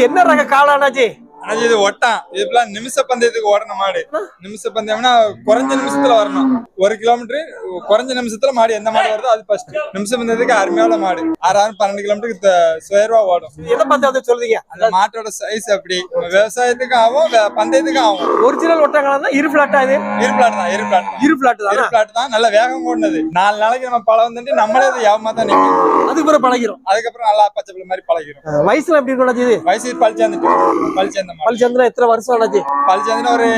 என்ன ரக காளானாச்சி ஆனா இது ஒட்டான். இதுக்கெல்லாம் நிமிஷ பந்தயத்துக்கு ஓடணும் மாடு. நிமிஷ பந்தயம்னா குறைஞ்ச நிமிஷத்துல வரணும். ஒரு கிலோமீட்டர் குறைஞ்ச நிமிஷத்துல மாடு எந்த மாடு வருதோ அது ஃபர்ஸ்ட் நிமிஷ பந்தயத்துக்கு அருமையான மாடு. ஆறாயிரம் பன்னெண்டு கிலோமீட்டருக்கு சுயர்வா ஓடும். எதை அதை சொல்றீங்க? அந்த மாட்டோட சைஸ் அப்படி. விவசாயத்துக்கு ஆகும் பந்தயத்துக்கு ஆகும். ஒரிஜினல் ஒட்டங்களா இரு பிளாட்டா இது? இரு பிளாட் தான் இரு பிளாட் இரு பிளாட் இரு தானே பிளாட் தான் நல்ல வேகம் ஓடுனது. நாலு நாளைக்கு நம்ம பழம் வந்துட்டு நம்மளே அது யாவமா தான் நிற்கும் அதுக்கு பிறகு பழகிரும். அதுக்கப்புறம் நல்லா பச்சை பிள்ளை மாதிரி பழகிடும் வயசுல எப்படி இது? வயசு பழி சேர்ந்துட்டு பழி சேர்ந்த மாடு பல் சந்திரன் எத்தனை வருஷம் அண்ணாச்சி பழி சேர்ந்துட்டு ஒரு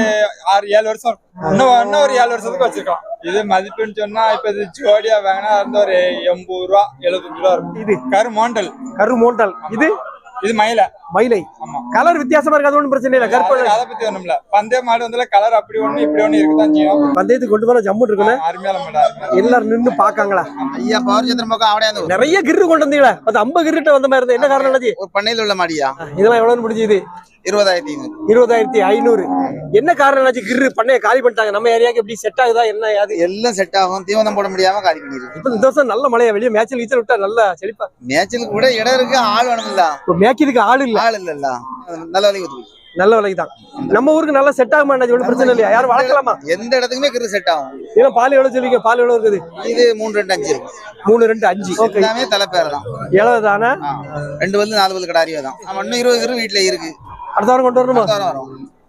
ஆறு ஏழு வருஷம். இன்னும் இன்னும் ஒரு ஏழு வருஷத்துக்கு வச்சிருக்கோம் இது மதிப்புன்னு சொன்னா இப்ப இது ஜோடியா வாங்கினா வந்து ஒரு எண்பது ரூபா எழுபத்தஞ்சு ரூபா இருக்கும் இது? கரு மோண்டல். கரு மோண்டல். இது? இது மயில. மயிலை. ஆமா. கலர் வித்தியாசமா இருக்கு அது ஒண்ணும் பிரச்சனை இல்ல. கருப்பு அதுக்கு அதை பத்தி ஒண்ணுமில்ல. பந்தய மாடு வந்து கலர் அப்படி ஒண்ணு இப்படி ஒண்ணு இருக்குதான் செய்யும். பந்தயத்துக்கு கொண்டு போனா ஜம்மு இருக்குன்னு அருமையான மாடு எல்லாரும் நின்னு பாக்காங்களா ஐயா பவர்ச்சந்திரன் பக்கம் அவடையாது. நிறைய கிரு கொண்டு வந்தீங்களா. அது ஐம்பது கிரிட்ட வந்த மாதிரி இருந்தா என்ன காரணம் ஒரு பண்ணையில் உள்ள மாடியா? இதெல்லாம் எவ்வளவு முடிஞ்சது இருபதாயிரத்தி ஐநூறு. இருபதாயிரத்தி ஐநூறு. என்ன காரணம் கிரு பண்ணைய காலி பண்ணிட்டாங்க. நம்ம ஏரியாக்கு எப்படி செட் ஆகுதா? என்ன அது எல்லாம் செட் ஆகும். தீவனம் போட முடியாம காலி பண்ணிருக்கு இப்ப இந்த வருஷம் நல்ல மழையா? வெளியே மேய்ச்சல் கீச்சல் விட்டா நல்லா செழிப்பா? மேய்ச்சலுக்கு கூட இடம் இருக்கு ஆள் வேணும்ல மேய்க்கிறதுக்கு ஆள் இல்ல. ஆள் இல்லல்ல நல்ல ஒத்துக்கு நல்ல விலைக்கு தான் நம்ம ஊருக்கு நல்லா செட் ஆகுமா? ஒன்றும் பிரச்சனை இல்லையா? யாரும் வளர்க்கலாமா? எந்த இடத்துக்குமே கிரு செட் ஆகும். ஏன்னா பால் எவ்வளவு சொல்லுவீங்க? பால் எவ்வளவு இருக்குது? இது மூணு ரெண்டு அஞ்சு மூணு ரெண்டு அஞ்சு. எல்லாமே தலைப்பேர் தான். எவ்வளவு தானே. ரெண்டு பல்லு நாலு பல்லு கடாரியா தான். இன்னும் இருபது கிரு வீட்டுல இருக்கு. அடுத்த வாரம் கொண்டு வரணுமா?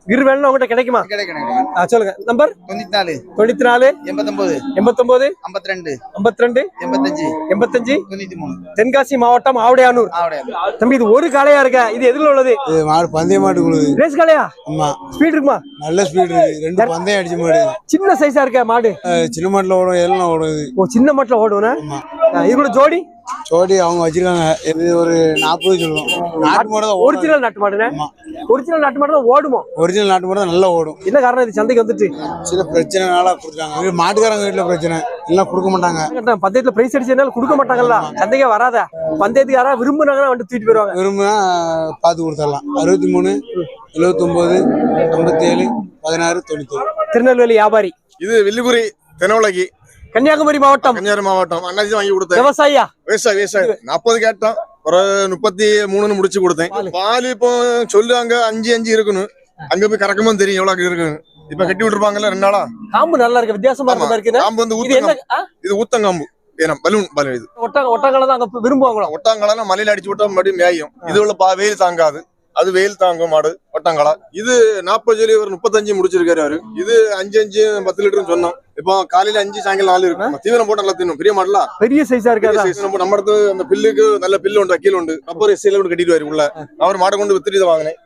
கிரு வேணும் உங்ககிட்ட கிடைக்குமா? சொல்லுங்க நம்பர் தொண்ணூத்தி நாலு தொண்ணூத்தி நாலு எண்பத்தொன்பது எண்பத்தொன்பது ஐம்பத்தி ரெண்டு ஐம்பத்தி ரெண்டு எண்பத்தஞ்சு. எண்பத்தஞ்சு? தொண்ணூத்தி மூணு தென்காசி மாவட்டம் ஆவடையானூர். தம்பி இது ஒரு காளையா இருக்க? இது எதுல உள்ளது? மாடு பந்தய மாட்டு குழுது ரேஸ் காளையா? ஆமா. ஸ்பீட் இருக்குமா? நல்ல ஸ்பீடு இருக்கு ரெண்டு பந்தயம் அடிச்ச மாடு சின்ன சைஸா இருக்க மாடு? சின்ன மாட்டுல ஓடும் எல்லாம் ஓடும் ஓ சின்ன மாட்டுல ஓடுவனா இது கூட ஜோடி? சோடி அவங்க வச்சிருக்காங்க. இது ஒரு நாற்பது சொல்லுவோம். நாட்டு மாடு தான் ஒரிஜினல் நாட்டு மாடுனே? ஆமா. ஒரிஜினல் நாட்டு மாடு தான் ஓடுமோ? ஒரிஜினல் நாட்டு மாடு தான் நல்லா ஓடும். என்ன காரணம் இது? சந்தைக்கு வந்துட்டு. சில பிரச்சனைனால கொடுத்தாங்க இது மாட்டுக்காரங்க வீட்டுல பிரச்சனை. எல்லாம் கொடுக்க மாட்டாங்க. பந்தயத்துல பிரைஸ் அடிச்சதுனால கொடுக்க மாட்டாங்கல்ல. சந்தைக்கே வராத. பந்தயத்துக்கு யாராவது விரும்புனாங்கன்னா வந்து தூக்கிட்டு போயிருவாங்க விரும்பினா பார்த்து கொடுத்துடலாம். அறுபத்தி மூணு எழுபத்தொம்போது ஐம்பத்தேழு பதினாறு தொண்ணூத்தேழு திருநெல்வேலி வியாபாரி. இது வில்லிபுரி தெனவலகி கன்னியாகுமரி மாவட்டம். கன்னியாகுமரி மாவட்டம். அண்ணாச்சி வாங்கி கொடுத்தேன். விவசாயியா? விவசாய விவசாயம் நாற்பது கேட்டோம். ஒரு முப்பத்தி மூணுன்னு முடிச்சு கொடுத்தேன். பால். இப்போ சொல்லுவாங்க அஞ்சு அஞ்சு இருக்கணும் அங்க போய் கறக்கும்போது தெரியும் எவ்வளவு இருக்குன்னு. இப்ப கட்டி விட்டுருப்பாங்கல்ல ரெண்டு நாளா? காம்பு நல்லா இருக்கு வித்தியாசமா இருக்க காம்பு வந்து இது ஊத்தங்காம்பு. பலூன் பலூன் இது ஒட்டகளை தான் அங்க விரும்புவாங்களோ? ஒட்டாங்கலாம் மலையில அடிச்சு விட்டா மறுபடியும் மேயும். இது உள்ள வெயில் தாங்காது. அது வெயில் தாங்கும் மாடு ஒட்டாங்கலா இது நாற்பது சொல்லி ஒரு முப்பத்தஞ்சு முடிச்சிருக்காரு அவரு. இது அஞ்சு அஞ்சு பத்து லிட்டர்னு சொன்னோம். இப்போ காலையில அஞ்சு சாயங்காலம் நாலு இருக்கும் தீவனம் போட்டு நல்லா தின்னும். பெரிய மாடலாம் பெரிய சைஸா இருக்காதா? நம்ம நம்ம இடத்து அந்த பில்லுக்கு நல்ல பில்லு உண்டு வக்கீல் உண்டு. அப்போ ஒரு எஸ்ஐல கட்டிட்டு வாரு உள்ள. அவர் மாடை கொண்டு வித்துட்டு வாங்கினேன்.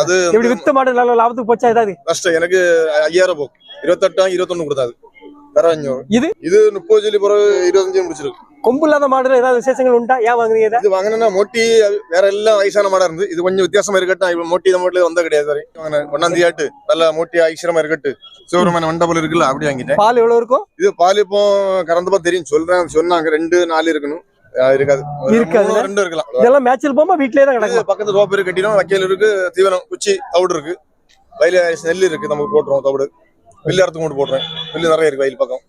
அது வித்த மாடு நல்ல லாபத்துக்கு போச்சா ஏதாவது? நஷ்டம் எனக்கு ஐயாயிரம் போகும். இருபத்தெட்டாம் இருபத்தொன்னு கொடுத்தாது வேற அஞ்சூறு இது? இது முப்பது சொல்லி பிறகு இருபத்தஞ்சு முடிச்சிருக்கு. கொம்பு இல்லாத மாடுல ஏதாவது விசேஷங்கள் உண்டா? ஏன் வாங்குறீங்க இதை? இது வாங்கினா மோட்டி வேற எல்லாம் வயசான மாடா இருந்து. இது கொஞ்சம் வித்தியாசமா இருக்கட்டும். இப்ப மோட்டி இந்த வந்த கிடையாது வரை வாங்கினேன். ஆட்டு. நல்ல மோட்டி ஐஸ்வரமா இருக்கட்டு சிவருமான மண்டபம் இருக்குல்ல அப்படி வாங்கிட்டேன். பால் எவ்வளவு இருக்கும்? இது பால் இப்போ கறந்தப்பா தெரியும். சொல்றேன் சொன்னாங்க. ரெண்டு நாலு இருக்கணும். அஹ் இருக்காது. ஒரு இருக்காது. மூணு, ரெண்டு இருக்கலாம். இதெல்லாம் மேட்சில் போமா வீட்லயே தான் இது கிடக்கும். பக்கத்து ரோப்பு இருக்கு கட்டிடும் வக்கீல் இருக்கு தீவனம் குச்சி தவிடு இருக்கு. வயல நெல் இருக்கு நமக்கு போட்டுருவோம் தவிடு. அறுத்து கொண்டு போடுறேன். பில்லு நிறைய இருக்கு வயல் பக்கம்.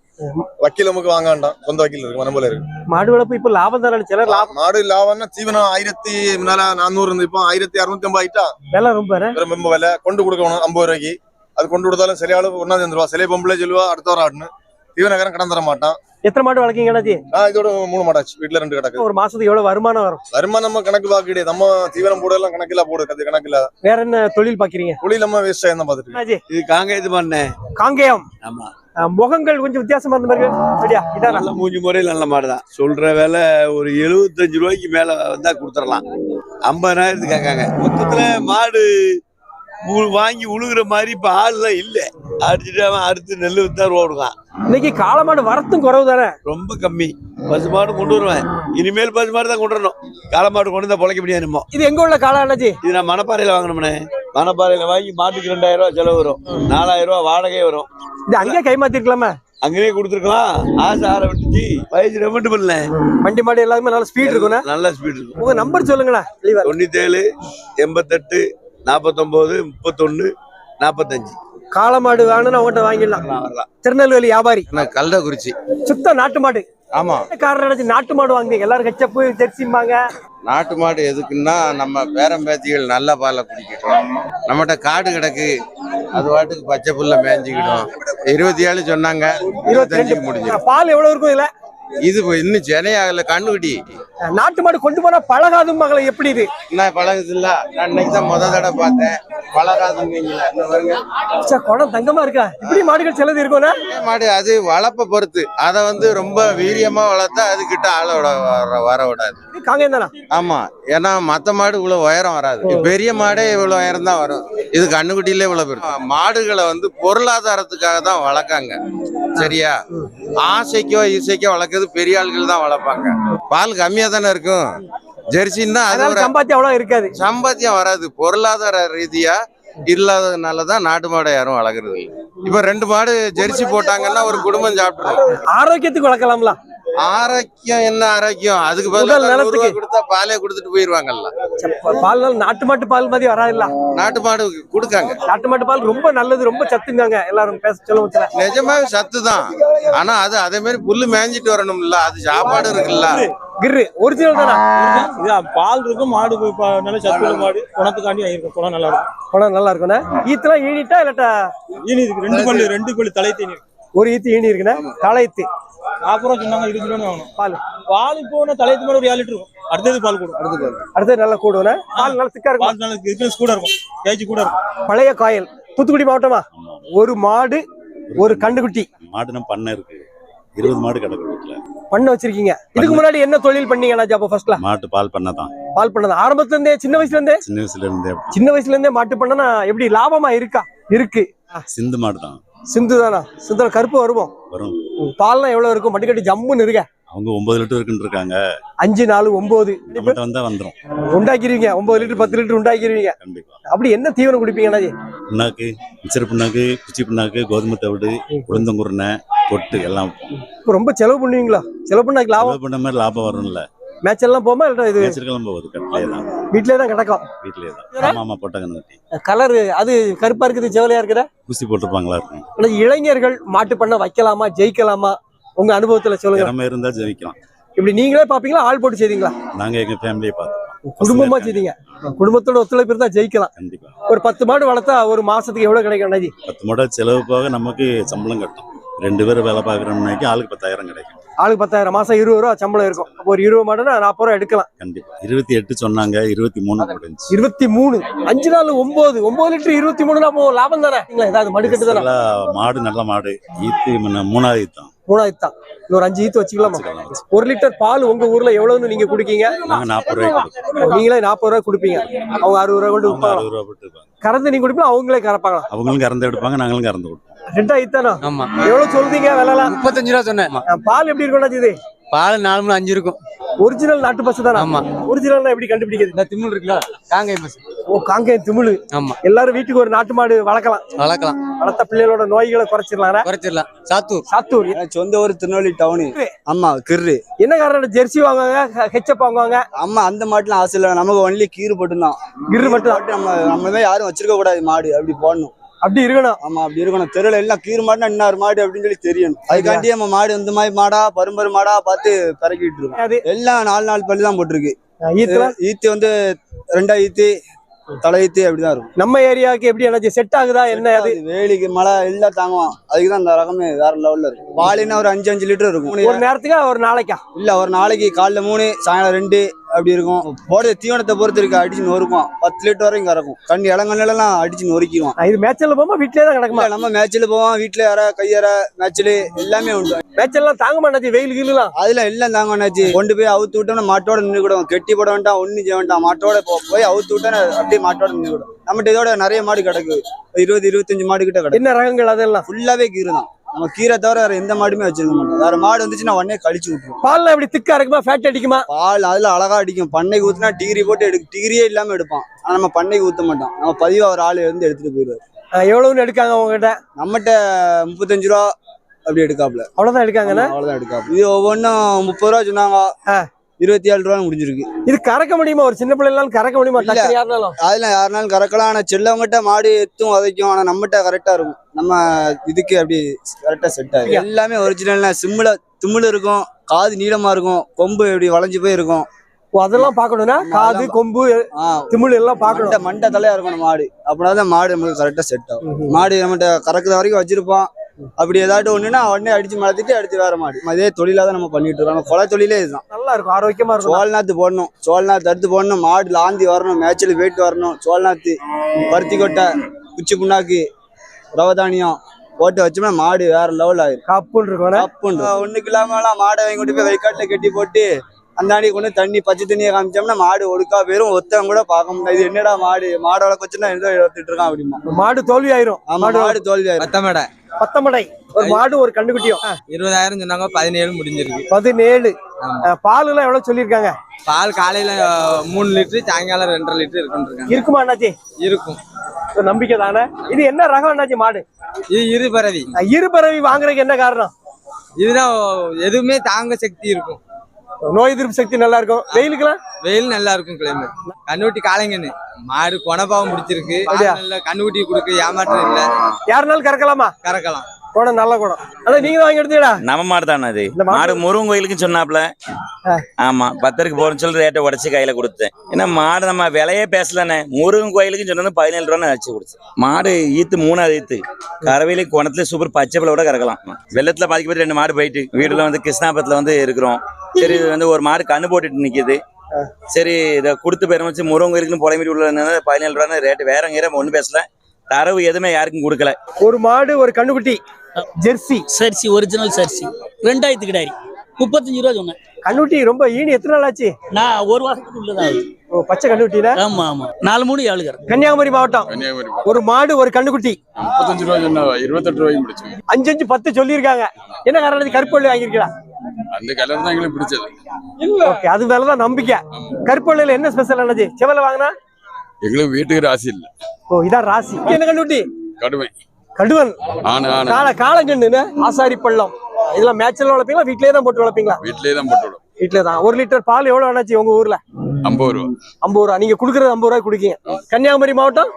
வக்கீல் நமக்கு வாங்க வேண்டாம். சொந்த வக்கீல் இருக்கு மனம்போல இருக்கு. மாடு வளர்ப்பு இப்ப லாபம் தானே சிலர் லாபம். மாடு லாபம்னா தீவனம் ஆயிரத்தி முன்னால நானூறு இருந்து இப்போ ஆயிரத்தி அறுநூத்தி ஐம்பது ஆயிட்டா? விலை ரொம்ப ரொம்ப விலை. கொண்டு கொடுக்கணும் ஐம்பது ரூபாய்க்கு. அது கொண்டு கொடுத்தாலும் சில ஆளு ஒன்னாந்து சில பொம்பளை சொல்லுவா அடுத்த வாரம் ஆடணும். தீவனக்காரன் கடன் தர மாட்டான் எத்தனை மாடு வளர்க்கீங்க அண்ணாச்சி? நான் இதோட மூணு மாடாச்சு. வீட்டுல ரெண்டு கிடக்கு. ஒரு மாசத்துக்கு எவ்வளவு வருமானம் வரும்? வருமானம் நம்ம கணக்கு பார்க்க கிடையாது நம்ம கணக்கில போடு கத்து கணக்கில. வேற என்ன தொழில் பாக்குறீங்க? தொழில் நம்ம தான் பார்த்துட்டு அண்ணாச்சி. இது பண்ணேன் காங்கேயம். ஆமா. முகங்கள் கொஞ்சம் வித்தியாசமா இருந்த மாதிரி இருக்கு. சரியா இதானா நல்ல மூஞ்சி முறையில் நல்ல மாடு தான். சொல்ற விலை ஒரு எழுபத்தஞ்சு ரூபாய்க்கு மேல வந்தா கொடுத்துடலாம். ஐம்பதாயிரத்துக்கு கேட்காங்க. மொத்தத்துல மாடு வாங்கி உழுகுற மாதிரி இப்ப ஆள்லாம் இல்ல. அடிச்சுட்டு அடுத்து நெல் வித்தா ஓடுவான் இன்னைக்கு காளமாடு வரத்தும் குறவு தானே? ரொம்ப கம்மி. பசு மாடு கொண்டு வருவேன். இனிமேல் பசு மாடு தான் கொண்டு வரணும். காளை மாடு கொண்டு வந்தா பொழைக்க முடியாதுமோ இது எங்க உள்ள காளை அண்ணாச்சி? இது நான் மணப்பாறையில வாங்கணும்னே. மணப்பாறையில வாங்கி மாட்டுக்கு ரெண்டாயிரம் ரூபாய் செலவு வரும். நாலாயிரம் ரூபாய் வாடகை வரும். இது அங்கேயே கைமாத்திருக்கலாமே அங்கேயே கொடுத்துருக்கலாம். ஆசை ஆற விட்டுச்சு. வயசு ரெமெண்ட் பண்ணல. வண்டி மாடு எல்லாமே நல்ல ஸ்பீட் இருக்கும்ண்ணே. நல்ல ஸ்பீட் இருக்கும். உங்க நம்பர் சொல்லுங்களேன் தொண்ணூத்தேழு எண்பத்தெட்டு நாற்பத்தொம்போது முப்பத்தொன்று நாற்பத்தஞ்சு காளமாடு வேணும்னு அவங்ககிட்ட வாங்கிடலாம். வரலாம் திருநெல்வேலி வியாபாரி. நான் கல்டக்குறிச்சி சுத்த நாட்டு மாடு. ஆமா. காரணம் நினைச்சு நாட்டு மாடு வாங்குறீங்க எல்லாரும் கச்சப்பு ஜெர்சிம்பாங்க. நாட்டு மாடு எதுக்குன்னா நம்ம பேரம் பேத்திகள் நல்ல பாலை குடிக்கட்டும். நம்மகிட்ட காடு கிடக்கு. அது பாட்டுக்கு பச்சை புல்ல மேய்ஞ்சிக்கிடும் இருபத்தி ஏழு சொன்னாங்க. இருபத்தி இருபத்தஞ்சுக்கு முடிஞ்சிடும். ரெண்டு பால் எவ்வளவு இருக்கும் இதுல? இது இன்னும் சென்னையாகல கண்ணுக்குட்டி. நாட்டு மாடு கொண்டு போனா பழகாதும் மகளை எப்படி இது? என்ன பழகுது இல்ல நான் இன்னைக்கு தான் முத தடவை பார்த்தேன். ச்சே, குடம் தங்கமா இருக்கா? இப்படி மாடுகள் சிலது இருக்கும்னா அதே மாடு அது வளர்ப்பை பொறுத்து. அதை வந்து ரொம்ப வீரியமா வளர்த்தா அதுகிட்ட ஆளோட வர வர விடாது காங்கேயம் தானா? ஆமா. ஏன்னா மத்த மாடு இவ்வளவு உயரம் வராது. பெரிய மாடே இவ்வளவு உயரம் தான் வரும். இது கண்ணுக்குட்டியிலே இவ்வளவு பெரும் மாடுகளை வந்து பொருளாதாரத்துக்காக தான் வளர்க்காங்க. சரியா? ஆசைக்கோ இசைக்கோ வளர்க்கறது பெரிய ஆள்கள் தான் வளர்ப்பாங்க. பால் கம்மியா தானே இருக்கும். ஜெர்சின்னா அது சம்பாத்தியம் அவ்வளவு இருக்காது. சம்பாத்தியம் வராது. பொருளாதார ரீதியா இல்லாததுனால தான் நாட்டு மாடை யாரும் வளர்க்குறது இப்ப ரெண்டு மாடு ஜெர்சி போட்டாங்கன்னா ஒரு குடும்பம் சாப்பிட்டுரும். ஆரோக்கியத்துக்கு வளர்க்கலாம்ல. ஆரோக்கியம் என்ன ஆரோக்கியம்? அதுக்கு நூறு நலத்துக்கு. கொடுத்தா பாலே கொடுத்துட்டு போயிருவாங்கல்ல. பால்னால நாட்டு மாட்டு பால் மாதிரி வராதுல்ல நாட்டு மாடு கொடுக்காங்க. நாட்டு மாட்டு பால் ரொம்ப நல்லது ரொம்ப சத்துங்காங்க எல்லாரும் பேச சொல்ல நிஜமாவே சத்து தான் ஆனா அது அதே மாதிரி புல்லு மேய்ஞ்சிட்டு வரணும்ல. அது சாப்பாடு இருக்குல்ல. கிர்ரு ஒரிஜினல் தானா? இது பால் இருக்கும் மாடு நல்ல சத்துள்ள மாடு. குணத்துக்காண்டி இருக்கும் குணம் நல்லா இருக்கும். குடம் நல்லா இருக்கும்ண்ணே ஈத்தெல்லாம் ஈனிட்டா இல்லாட்டா? ஈனி இருக்கு. ரெண்டு பல்லு ரெண்டு பல்லு தலை தேனி ஒரு ஈத்து ஈனி இருக்குண்ணே தலையீத்து நாற்பது ரூபா சொன்னாங்க இருபது ரூபா வாங்கணும் பால். பால் இப்போ தலையத்து மேல ஒரு ஏழு லிட்டர் இருக்கும். அடுத்தது பால் கூடும். அடுத்தது அடுத்தது நல்லா கூடுவேண்ணே பால் நல்லா திக்கா இருக்கும்? பால் நல்ல திக்னஸ் கூட இருக்கும். கேஜி கூட இருக்கும். பழைய காயல். தூத்துக்குடி மாவட்டமா? ஒரு மாடு ஒரு கண்டுக்குட்டி மாடுனா பண்ணை இருக்கு. இருபது மாடு கிடக்கு வீட்டுல பண்ண வச்சிருக்கீங்க. இதுக்கு முன்னாடி என்ன தொழில் பண்ணீங்க அண்ணாச்சி அப்போ ஃபர்ஸ்ட்ல மாட்டு பால் பண்ணை தான். பால் பண்ணது ஆரம்பத்துல இருந்தே சின்ன வயசுல இருந்தே சின்ன வயசுல இருந்தே சின்ன வயசுல இருந்தே மாட்டு பண்ணனா எப்படி லாபமா இருக்கா? இருக்கு. சிந்து மாடு தான். சிந்து தானா? சிந்துல கருப்பு வருவோம் வரும். பால்லாம் எவ்வளவு இருக்கும்? மடிக்கட்டி ஜம்முன்னு இருக்க அவங்க ஒன்பது லிட்டர் இருக்குன்னு இருக்காங்க அஞ்சு நாலு ஒன்பது வந்தா வந்துரும். உண்டாக்கிருவீங்க. ஒன்பது லிட்டர் பத்து லிட்டர் உண்டாக்கிருவீங்க. கண்டிப்பா. அப்படி என்ன தீவனம் குடிப்பீங்க புண்ணாக்கு மிச்சர் புண்ணாக்கு குச்சி புண்ணாக்கு கோதுமை தவிடு உளுந்தங்குருணை பொட்டு எல்லாம். இப்ப ரொம்ப செலவு பண்ணுவீங்களா? செலவு பண்ணா லாபம்? பண்ண மாதிரி லாபம் வரும்ல. மேட்ச் எல்லாம் போமா இல்ல இது? மேய்ச்சல் போகுது கட்டிலே தான். வீட்லயே தான் கிடக்கும். வீட்டிலே தான். ஆமா ஆமா போட்டாங்க கலர் அது கருப்பா இருக்குது செவலையா இருக்குதா? ஊசி போட்டிருப்பாங்களா இருக்கும். இளைஞர்கள் மாட்டு பண்ண வைக்கலாமா ஜெயிக்கலாமா? உங்க அனுபவத்துல சொல்லுங்க. திறமை இருந்தா ஜெயிக்கலாம். இப்படி நீங்களே பாப்பீங்களா ஆள் போட்டு செய்தீங்களா நாங்க எங்க ஃபேமிலியை பார்த்தோம் குடும்பமா செய்தீங்க குடும்பத்தோட ஒத்துழைப்பு இருந்தா ஜெயிக்கலாம். கண்டிப்பா. ஒரு பத்து மாடு வளர்த்தா ஒரு மாசத்துக்கு எவ்வளவு கிடைக்கும் அண்ணாஜி பத்து மாட செலவு போக நமக்கு சம்பளம் கட்டும். ரெண்டு பேரும் வேலை பார்க்குறோம்னாக்கி ஆளுக்கு பத்தாயிரம் கிடைக்கும். ஆளுக்கு பத்தாயிரம் மாசம் இருபது ரூபா சம்பளம் இருக்கும். அப்போ ஒரு இருபது மாடுனா நாற்பது ரூபா எடுக்கலாம். கண்டிப்பா. இருபத்தி எட்டு சொன்னாங்க இருபத்தி மூணு இருபத்தி மூணு. அஞ்சு நாள் ஒன்பது ஒன்பது லிட்டர் இருபத்தி மூணுனா அப்போ லாபம் தானே? ஏதாவது மடுக்கட்டு தானே? மாடு நல்ல மாடு. ஈத்து மூணாவது ஈத்தான் மூணாயிரத்து தான் இன்னொரு அஞ்சு ஈத்து வச்சுக்கலாமா. ஒரு லிட்டர் பால் உங்க ஊர்ல எவ்வளவுன்னு நீங்க குடிக்கீங்க? நாற்பது கொடுப்போம். நீங்களே நாற்பது ரூபாய் கொடுப்பீங்க. அவங்க அறுபது ரூபாய் கொண்டு அறுபது ரூபா போட்டு இருப்பாங்க கறந்து நீங்க குடிப்பீங்க அவங்களே கறப்பாங்களா? அவங்களும் கறந்து எடுப்பாங்க நாங்களும் கறந்து கொடுப்போம். ஆமா. எவ்வளவு சொல்றீங்க விலைலாம்? முப்பத்தஞ்சு ரூபா சொன்னேன். பால் எப்படி இருக்கும் இது பால் நாலு மணி அஞ்சு இருக்கும். ஒரிஜினல் நாட்டு பசு தானே? ஆமா. ஒரிஜினல் எப்படி கண்டுபிடிக்கிறது? இந்த திமிழ் இருக்குல்ல காங்கை பஸ் ஓ காங்கேயம் திமிழு. ஆமா. எல்லாரும் வீட்டுக்கு ஒரு நாட்டு மாடு வளர்க்கலாம். வளர்க்கலாம். வளர்த்த பிள்ளைகளோட நோய்களை குறைச்சிடலாம் குறைச்சிடலாம். சாத்தூர். சாத்தூர். சொந்த ஊர் திருநெல்வேலி டவுனு. ஆமா கிர்ரு. என்ன காரணம்? ஜெர்சி வாங்குவாங்க? ஹெச்சப் வாங்குவாங்க? ஆமா அந்த மாட்டுலாம் ஆசை இல்லை. நமக்கு ஒன்லி கீறு மட்டும்தான் கிரு மட்டும் மாட்டு நம்ம நம்மவே யாரும் வச்சிருக்க கூடாது மாடு. அப்படி போடணும். அப்படி இருக்கணும். ஆமா அப்படி இருக்கணும். தெருவில் எல்லாம் கீறு மாடுனா இன்னார் மாடு அப்படின்னு சொல்லி தெரியணும். அதுக்காண்டி நம்ம மாடு இந்த மாதிரி மாடா பரும்பரு மாடா பார்த்து பறக்கிட்டு இருக்கோம். எல்லாம் நாலு நாலு பல்லு தான் போட்டிருக்கு. ஈத்து வந்து ரெண்டா ஈத்து தலை ஈத்து அப்படிதான் இருக்கும். நம்ம ஏரியாவுக்கு எப்படி எனக்கு செட் ஆகுதா என்ன அது? வேலிக்கு மழை எல்லாம் தாங்குவான். அதுக்கு தான் அந்த ரகமே வேற லெவல்ல இருக்கும். பாலினா ஒரு அஞ்சு அஞ்சு லிட்டர் இருக்கும். ஒரு நேரத்துக்கு ஒரு நாளைக்கா? இல்ல ஒரு நாளைக்கு காலைல மூணு சாயங்காலம் ரெண்டு அப்படி இருக்கும். போடுற தீவனத்தை பொறுத்து இருக்கு. அடிச்சு நொறுக்கும் பத்து லிட்டர் வரைக்கும் கறக்கும் கண்ணு இளங்கல்லாம் அடிச்சு நொறுக்கிடுவான். இது மேட்ச்ல போமா வீட்லயே தான் கிடக்குமா? நம்ம மேட்ச்ல போவோம். வீட்டுல யார கையற மேட்ச்ல எல்லாமே உண்டு. மேட்ச்லாம் தாங்க மாட்டாச்சு. வெயில் கீழலாம் அதுல எல்லாம் தாங்க என்னாச்சு கொண்டு போய் அவுத்து விட்டோம்னா மாட்டோட நின்று கூட கெட்டி போட வேண்டாம் ஒண்ணு செய்ய வேண்டாம். மாட்டோட போய் அவுத்து விட்டோன்னா அப்படியே மாட்டோட நின்று கூட நம்மகிட்ட இதோட நிறைய மாடு கிடக்கு. இருபது இருபத்தஞ்சு மாடு கிட்ட கிடக்கு. என்ன ரகங்கள் அதெல்லாம்? ஃபுல்லாவே கீரை தான் நம்ம கீரை தவிர வேற எந்த மாடுமே வச்சிருக்க மாட்டோம். வேற மாடு வந்துச்சுன்னா உடனே கழிச்சு விட்டுரும் பால்லாம் எப்படி திக்கா இருக்குமா? ஃபேட் அடிக்குமா? பால் அதுல அழகா அடிக்கும். பண்ணைக்கு ஊத்துனா டிகிரி போட்டு எடுக்க டிகிரியே இல்லாம எடுப்பான். ஆனா நம்ம பண்ணைக்கு ஊத்த மாட்டோம். நம்ம பதிவா ஒரு ஆள் இருந்து எடுத்துட்டு போயிடுவாரு. எவ்வளவுன்னு எடுக்காங்க உங்ககிட்ட? நம்மகிட்ட முப்பத்தஞ்சு ரூபா அப்படி எடுக்காப்ல அவ்வளவுதான் எடுக்காங்கண்ணா? அவ்வளவுதான் எடுக்காப்ல இது ஒவ்வொன்றும் முப்பது ரூபா சொன்னாங்க. இருபத்தி ஏழு ரூபா முடிஞ்சிருக்கு. இது கறக்க முடியுமா? ஒரு சின்ன பிள்ளைலாம் கறக்க முடியுமா? யாருனாலும். அதுல யாருனாலும் கறக்கலாம். ஆனா செல்லவங்கிட்ட மாடு எத்தும் உதைக்கும். ஆனா நம்மகிட்ட கரெக்டா இருக்கும். நம்ம இதுக்கு அப்படி கரெக்டா செட் ஆகும் எல்லாமே ஒரிஜினல்னா சிம்முல தும்முல இருக்கும் காது நீளமா இருக்கும் கொம்பு இப்படி வளைஞ்சு போய் இருக்கும். அதெல்லாம் பார்க்கணும்னா காது கொம்பு திமிழ் எல்லாம் பார்க்கணும். மண்டை தலையா இருக்கணும் மாடு. அப்படின்னா மாடு நமக்கு கரெக்டா செட் ஆகும். மாடு நம்மகிட்ட கறக்குற வரைக்கும் வச்சிருப்போம் அப்படி ஏதாட்டும் ஒண்ணுன்னா உடனே அடிச்சு மலத்திட்டு அடுத்து வேற மாடு. இதே தொழிலா தான் நம்ம பண்ணிட்டு இருக்கோம். கொலை தொழிலே இதுதான். நல்லா இருக்கும். ஆரோக்கியமா இருக்கும். சோழ நாத்து போடணும். சோழ நாத்து அடுத்து போடணும். மாடு லாந்தி வரணும். மேய்ச்சல் வெயிட் வரணும். சோழ நாத்து பருத்தி கொட்டை குச்சி புண்ணாக்கு ரவதானியம் போட்டு வச்சோம்னா மாடு வேற லெவல் ஆயிரும். கப்புன்னு இருக்கும். அப்புண்டு ஒண்ணுக்கு இல்லாமலாம் மாடை வாங்கி கொண்டு போய் வைக்காட்டுல கட்டி போட்டு அந்த அணி கொண்டு தண்ணி பச்சை தண்ணியை காமிச்சோம்னா மாடு ஒடுக்கா வெறும் ஒத்தவங்க கூட பார்க்க முடியாது இது என்னடா மாடு? மாடோட கொச்சுனா ஏதோ எடுத்துட்டு இருக்கான் அப்படிமா. மாடு தோல்வி ஆயிரும் மாடு மாடு தோல்வி ஆயிரும் பத்தமடை. பத்தமடை. ஒரு மாடு ஒரு கண்டுக்குட்டியும் இருபதாயிரம் சொன்னாங்க பதினேழு முடிஞ்சிருக்கு. பதினேழு. பால் எல்லாம் எவ்வளவு சொல்லியிருக்காங்க? பால் காலையில மூணு லிட்டர் சாயங்காலம் ரெண்டரை லிட்டர் இருக்குன்னு இருக்குமா அண்ணாச்சி? இருக்கும். நம்பிக்கை தானே? இது என்ன ரகம் அண்ணாச்சி மாடு? இது இரு பறவை அஹ், இரு பறவை வாங்குறதுக்கு என்ன காரணம்? இதுதான் எதுவுமே தாங்க சக்தி இருக்கும். நோய் எதிர்ப்பு சக்தி நல்லா இருக்கும் வெயிலுக்குலாம் வெயில் நல்லா இருக்கும் கிளைமேட். கண்ணுக்குட்டி காளைங்கன்னு. மாடு கொணப்பாவும் பிடிச்சிருக்கு? நல்ல கண்ணுக்குட்டி கொடுக்க ஏமாற்றம் இல்ல. யாருனாலும் கறக்கலாமா? கறக்கலாம். நல்ல அதான் நீங்க தான் வாங்கி எடுத்தீங்களா நம்ம மாடு தானே அது? மாடு- முருகன் கோயிலுக்கு சொன்னாப்ல. ஆமா பத்தருக்கு போறேன்னு சொல்லி ரேட்டை உடச்சி கையில கொடுத்தேன். ஏன்னா மாடு நம்ம விலையே பேசலண்ணே. முருகன் கோயிலுக்கு சொன்னது பதினேழு ரூபான்னு வச்சு கொடுத்தேன். மாடு ஈத்து மூணாவது ஈத்து. கறவையில குணத்துல சூப்பர் பச்சை பிள்ளை கூட கறக்கலாம். வெள்ளத்துல பாதிக்கப்பட்டு ரெண்டு மாடு போயிட்டு வீடுல வந்து கிருஷ்ணாபுரத்துல வந்து இருக்கிறோம். சரி இது வந்து ஒரு மாடு கண்ணு போட்டுட்டு நிக்குது. சரி இதை கொடுத்து பேரம் வச்சு முருகன் கோயிலுக்கு புலம்பிட்டு உள்ள பதினேழு ரூபான்னு ரேட்டு வேற கீரை ஒன்றும் பேசல. தரவு எதுவுமே யாருக்கும் கொடுக்கல. ஒரு மாடு ஒரு கண்ணுக்குட்டி ஜெர்சி. சரிசி ஒரிஜினல் சரிசி. ரெண்டாயிரத்து கிடாரி. முப்பத்தஞ்சு ரூபா சொன்னேன். கண்ணுட்டி ரொம்ப ஈனி. எத்தனை நாள் ஆச்சு? நான் ஒரு வாரத்துக்கு உள்ளதான். ஓ, பச்சை கண்ணுட்டியில ஆமா ஆமா. நாலு மூணு ஏழு கரை கன்னியாகுமரி மாவட்டம். ஒரு மாடு ஒரு கண்ணுக்குட்டி. முப்பத்தஞ்சு ரூபாய் சொன்னா இருபத்தெட்டு ரூபாய்க்கு முடிச்சோம் அஞ்சு அஞ்சு பத்து சொல்லியிருக்காங்க. என்ன காரணம்? கருப்பள்ளி வாங்கியிருக்கீங்களா அந்த கலர் தான் எங்களுக்கு பிடிச்சது. ஓகே அது மேலதான் நம்பிக்கை. கருப்பள்ளியில என்ன ஸ்பெஷல் என்னது செவல வாங்கினா? எங்களுக்கு வீட்டுக்கு ராசி இல்ல. ஓ இதான் ராசி. என்ன கண்ணுட்டி கடுமை. கடுவன். ஆனா ஆனா கால காலங்கண்ணுன்னு ஆசாரி பள்ளம். இதெல்லாம் மேட்ச்ல வளர்ப்பீங்களா? வீட்லயே தான் போட்டு வளர்ப்பீங்களா? வீட்லயே தான் போட்டு வீட்லயே தான். ஒரு லிட்டர் பால் எவ்வளவு ஆனாச்சு உங்க ஊர்ல? ஐம்பது ரூபா. ஐம்பது ரூபா. நீங்க குடுக்கறது ஐம்பது ரூபாய் குடிக்கீங்க. கன்னியாகுமரி மாவட்டம்?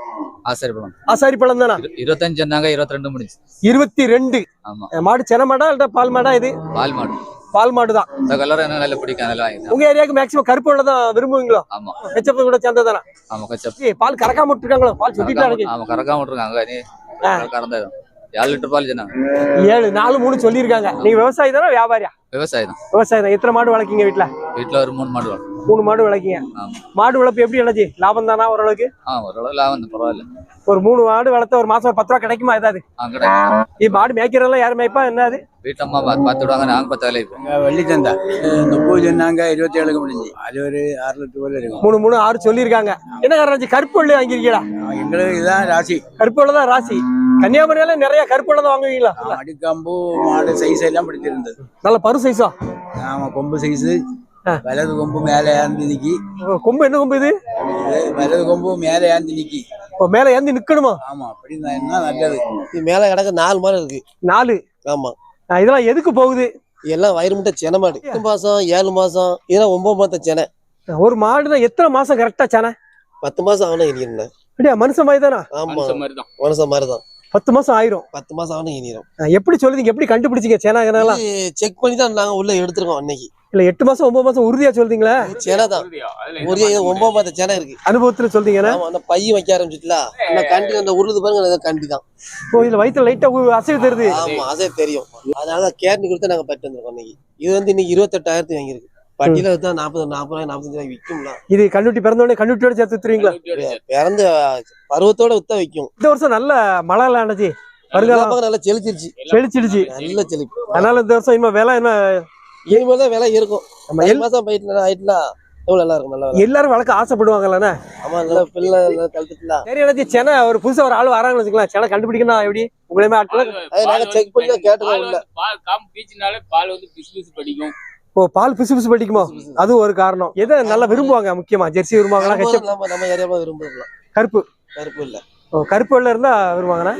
ஆசரி பழம் ஆசாரி பழம் தானா? இருபத்தஞ்சு சொன்னாங்க இருபத்தி ரெண்டு முடிச்சு இருபத்தி ரெண்டு. ஆமா. மாடு சென மாடா இல்ல பால் மாடா இது? பால் மாடு. பால் மாடு தான். இந்த கலர் என்ன நல்ல பிடிக்கும் அதெல்லாம் உங்க ஏரியாவுக்கு மேக்ஸிமம் கருப்பு வெள்ளை தான் விரும்புவீங்களோ? ஆமா. ஹெச்எப் கூட சேர்ந்ததானா ஆமா கச்சப். ஏய், பால் கறக்காம விட்டுருக்காங்களோ? பால் சொல்லிட்டு இருக்கு. ஆமா கறக்காம விட்டுருக்காங்க. நீ. கறந்தது ஏழு லிட்டர் பால் ஏழு நாலு மூணு சொல்லியிருக்காங்க. நீங்க விவசாயி தானே வியாபாரியா? விவசாயம் தான் விவசாயி தான் எத்தனை மாடு வளர்க்கீங்க வீட்டுல வீட்டுல ஒரு மூணு மாடு வரும் மூணு மாடு வளர்க்கீங்க. மாடு வளர்ப்பு எப்படி என்னச்சு? லாபம் தானா ஓரளவுக்கு? ஆ ஓரளவு லாபம் தான் பரவாயில்ல. ஒரு மூணு மாடு வளர்த்த ஒரு மாசம் ஒரு பத்து ரூபா கிடைக்குமா ஏதாவது? ஆ கிடைக்கும். இது மாடு மேய்க்கிறதெல்லாம் யார் மேய்ப்பா? என்னது வீட்டு அம்மா பார்த்து விடுவாங்க நாங்க பத்து வேலை இருப்போம் வெள்ளிச்சந்தா முப்பது சொன்னாங்க இருபத்தி ஏழுக்கு முடிஞ்சு. அது ஒரு ஆறு லிட்டர் போல இருக்கும். மூணு மூணு ஆறு சொல்லியிருக்காங்க. என்ன காரணம் கருப்பு வெள்ளை வாங்கியிருக்கீங்களா? எங்களுக்கு இதுதான் ராசி. கருப்பு வெள்ளை தான் ராசி. கன்னியாகுமரியால நிறைய கருப்பு வெள்ளை தான் வாங்குவீங்களா? அடிக்காம்பு மாடு சைஸ் எல்லாம் பிடிச்சிருந்தது. நல்ல பரு சைஸா ஆமா கொம்பு சைஸ் வலது கொம்பு மேலே ஏந்தி நிக்கி. கொம்பு என்ன கொம்பு இது? வலது கொம்பு மேலே ஏந்தி நிக்கி. இப்போ மேல ஏந்தி நிக்கணுமா? ஆமா அப்படி இருந்தா நல்லது? இது மேல கிடக்க நாலு மாடு இருக்கு. நாலு? ஆமா. இதெல்லாம் எதுக்கு போகுது? எல்லாம் வயிறு முட்டை சென மாடு. எட்டு மாசம் ஏழு மாசம் இதெல்லாம் ஒன்பது மாசம் செனை. ஒரு மாடுனா எத்தனை மாசம் கரெக்டா சானே? பத்து மாசம் ஆகணும் அப்படியா மனுஷன் மாதிரி தானா ஆமா மனுஷன் மாதிரிதான். பத்து மாசம் ஆயிரும். பத்து மாசம் ஆகணும் இனியும் ஆ, எப்படி சொல்லுதீங்க எப்படி கண்டுபிடிச்சீங்க சேனா இதெல்லாம் செக் பண்ணி தான் நாங்க உள்ள எடுத்திருக்கோம் அன்னைக்கு. இல்ல எட்டு மாசம் ஒன்பது மாசம் உறுதியா சொல்றீங்களா? செனை தான். ஒரு இது ஒன்பது மாசம் செனை இருக்கு. அனுபவத்துல சொல்றீங்கன்னா ஆமா அந்த பையன் வைக்க ஆரம்பிச்சுட்டுல அந்த கண்டி அந்த உருது பாருங்க அந்த கண்டி தான். ஓ இதுல வயித்துல லைட்டா அசைவு தருது ஆமா அதே தெரியும். அதனால தான் கேரண்டி கொடுத்து நாங்க பட்டு வந்திருக்கோம் அன்னைக்கு. இது வந்து இன்னைக்கு இருபத்தெட்டாயிரத்து வாங்கியிருக்கு. பட்டியல வித்தா நாற்பது நாற்பதாயிரம் நாற்பத்தஞ்சு ரூபாய் விற்கும்ல இது கண்ணுட்டி பிறந்த உடனே கண்ணுட்டியோட சேர்த்து. வித்துறீங்களா பிறந்த பருவத்தோட வித்தா விற்கும் இந்த வருஷம் நல்ல மழை இல்ல அண்ணாச்சி வருங்காலம். நல்லா செழிச்சிருச்சு. செழிச்சிடுச்சு நல்ல செழிப்பு. அதனால இந்த வருஷம் இன்னும் விலை என்ன? இனிமேல் தான் விலை இருக்கும் நம்ம எல்- மாசம் போயிட்டு ஆயிட்டுனா எவ்வளவு நல்லா இருக்கும் நல்லா எல்லாரும் வளர்க்க ஆசைப்படுவாங்கல்லண்ணே ஆமா நல்லா பிள்ளை நல்லா கழுத்துட்டுலாம் சரி அண்ணாச்சி சென்னை ஒரு புதுசா ஒரு ஆள் வராங்கன்னு வச்சுக்கலாம் சென்னை கண்டுபிடிக்கணும் எப்படி? உங்களையுமே ஆட்கள் நாங்க செக் பண்ணி தான் கேட்டுருக்கோம் உள்ள. பால் காம்பு பீச்சினாலே பால் வந்து பிசு பிசு படிக்கும் ஓ பால் பிசு பிசு படிக்குமோ? அதுவும் ஒரு காரணம். எதை நல்லா விரும்புவாங்க முக்கியமா? ஜெர்சி விரும்புவாங்களா நம்ம ஏரியாவில் விரும்புறோம் கருப்பு. கருப்பு இல்ல. ஓ கருப்பு வெள்ளை இருந்தா விரும்புவாங்கண்ணா?